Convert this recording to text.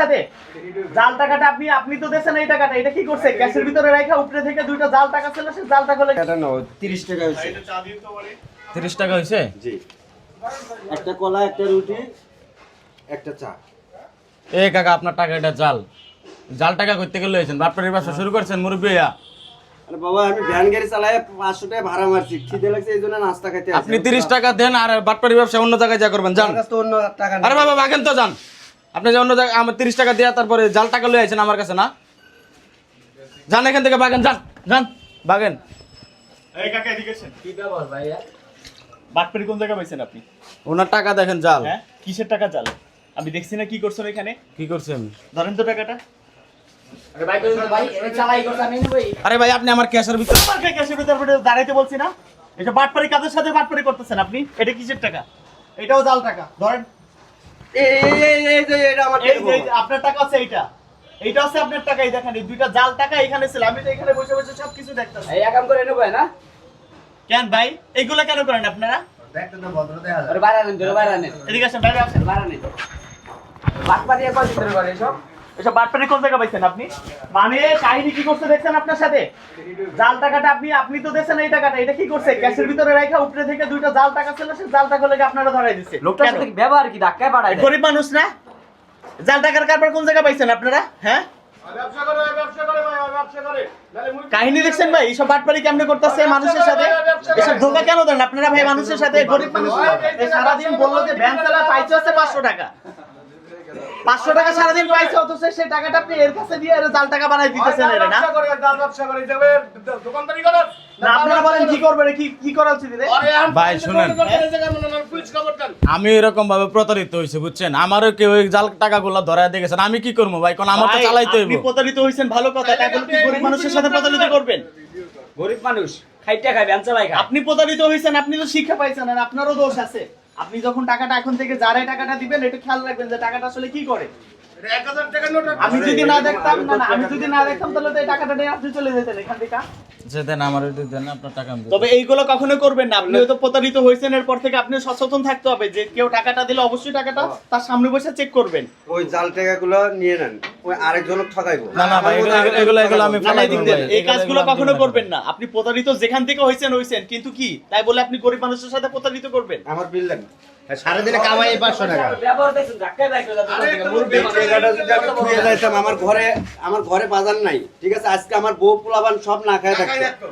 সাথে? জাল টাকাটা আপনি আপনি তো দেন এই টাকাটা এটা কি করছে? ক্যাশের ভিতরে রাখা উপরে থেকে দুইটা জাল টাকা ছিল সে জাল টাকা এটা নাও তিরিশ টাকা হয়েছে। তিরিশ টাকা হয়েছে? জি। একটা কলা একটা রুটি একটা চা। এ কাকা আপনার টাকা এটা জাল। জাল টাকা করতে গেলে হয়েছেন বাটপাড়ির ব্যবসা শুরু করছেন মুরব্বী হইয়া। আরে বাবা আমি ভ্যান গাড়ি চালাই পাঁচশো টাকা ভাড়া মারছি খিদে লাগছে এই জন্য নাস্তা খাইতে। আপনি তিরিশ টাকা দেন আর বাটপাড়ির ব্যবসা অন্য জায়গায় যা করবেন যান। আমার কাছে তো অন্য টাকা। আরে বাবা বাগেন তো যান। আপনি যে অন্য জায়গায় আমার তিরিশ টাকা দেওয়া তারপরে জাল টাকা লয়ে আছেন আমার কাছে না? যান এখান থেকে বাগেন যান যান বাগেন। এই কাকা এদিকে আসেন। কি ব্যাপার ভাইয়া? বাটপারি কোন জায়গায় পাইছেন আপনি? ওনার টাকা দেখেন জাল। হ্যাঁ? কিসের টাকা জাল? আমি দেখছি না কি করছেন এখানে। কি করছেন ধরেন তো টাকাটা। আরে ভাই আপনি আমার ক্যাশের ভিতরে আমার ক্যাশের ভিতরে ভিতরে দাঁড়াইতে বলছি না। এটা বাটপারি কাদের সাথে বাটপারি করতেছেন আপনি? এটা কিসের টাকা? এটাও জাল টাকা। ধরেন আপনার টাকা আছে এইটা। এইটা আছে আপনার টাকা এই দেখেন এই দুইটা জাল টাকা এখানে ছিল। আমি তো এখানে বসে বসে সবকিছু দেখতাম দেখতেছি। এই করে নেব না। কেন ভাই? এইগুলা কেন করেন আপনারা? ওর বাইরে আনেন তোর বাইরে আনেন। এদিকে আসেন বাইরে আসেন। বাইরে আনেন। পাড়িয়ে একবার ভিতরে করে সব এসব কোন জায়গা পাইছেন আপনি? মানে কাহিনী কি করছে দেখছেন আপনার সাথে? জাল টাকাটা আপনি আপনি তো দেখছেন এই টাকাটা এটা কি করছে? ক্যাশের ভিতরে রাখা উপরে থেকে দুইটা জাল টাকা ছিল সে জাল টাকা লেগে আপনারা ধরাই ব্যবহার কি? ধাক্কায় গরিব মানুষ না? জাল টাকার কারবার কোন জায়গা পাইছেন আপনারা? হ্যাঁ? কাহিনী দেখছেন ভাই এইসব বাটপারি কেমনে করতেছে মানুষের সাথে? এসব ধোকা কেন দেন আপনারা ভাই মানুষের সাথে? গরিব মানুষ সারাদিন বলল যে ভ্যান চালা পাইছে পাঁচশো টাকা। পাঁচশো টাকা সারাদিন পাইছে অথচ সেই টাকাটা আপনি এর কাছে দিয়ে এর জাল টাকা বানাই দিতেছেন এর না? না, আপনারা বলেন কি করবেন কি কি করা ভাই শুনেন। আমি এরকম ভাবে প্রতারিত হয়েছে বুঝছেন? আমারও কেউ ওই জাল টাকাগুলো ধরায় দেখেছেন আমি কি করব ভাই? কোন আমার তো ভাই, চালাইতে আপনি হইব প্রতারিত হয়েছেন ভালো কথা গরিব মানুষের সাথে প্রতারিত করবেন? গরিব মানুষ খাইতে খাই ব্যান চালাই আপনি প্রতারিত হয়েছেন আপনি তো শিক্ষা পাইছেন আর আপনারও দোষ আছে। আপনি যখন টাকাটা এখন থেকে যারাই টাকাটা দিবেন একটু খেয়াল রাখবেন যে টাকাটা আসলে কি করে। আমি যদি না দেখতাম না আমি যদি না দেখতাম তাহলে তো এই টাকাটা নিয়ে আপনি চলে যেতেন এখান থেকে। যে দেন আমার আপনার টাকা তবে এইগুলো কখনো করবেন না। আপনি হয়তো প্রতারিত হয়েছেন এরপর থেকে আপনি সচেতন থাকতে হবে যে কেউ টাকাটা দিলে অবশ্যই টাকাটা তার সামনে বসে চেক করবেন। ওই জাল টাকাগুলো নিয়ে নেন। ওই আরেকজনক ঠকাইবো। না না ভাই এগুলো- এগুলো- এগুলো এগুলো আমি না, না, ফালাই এদিক দিব দিয়ে। ভাই। এই কাজগুলো কখনো করবেন না। আপনি প্রতারিত যেখান থেকে হয়েছেন হয়েছেন কিন্তু কি? তাই বলে আপনি গরিব মানুষের সাথে প্রতারিত করবেন। আমার বিল সারাদিনে কামাই পাঁচশো টাকা। আমার ঘরে আমার ঘরে বাজার নাই ঠিক আছে? আজকে আমার বউ পোলাবান সব না খায় থাকতো।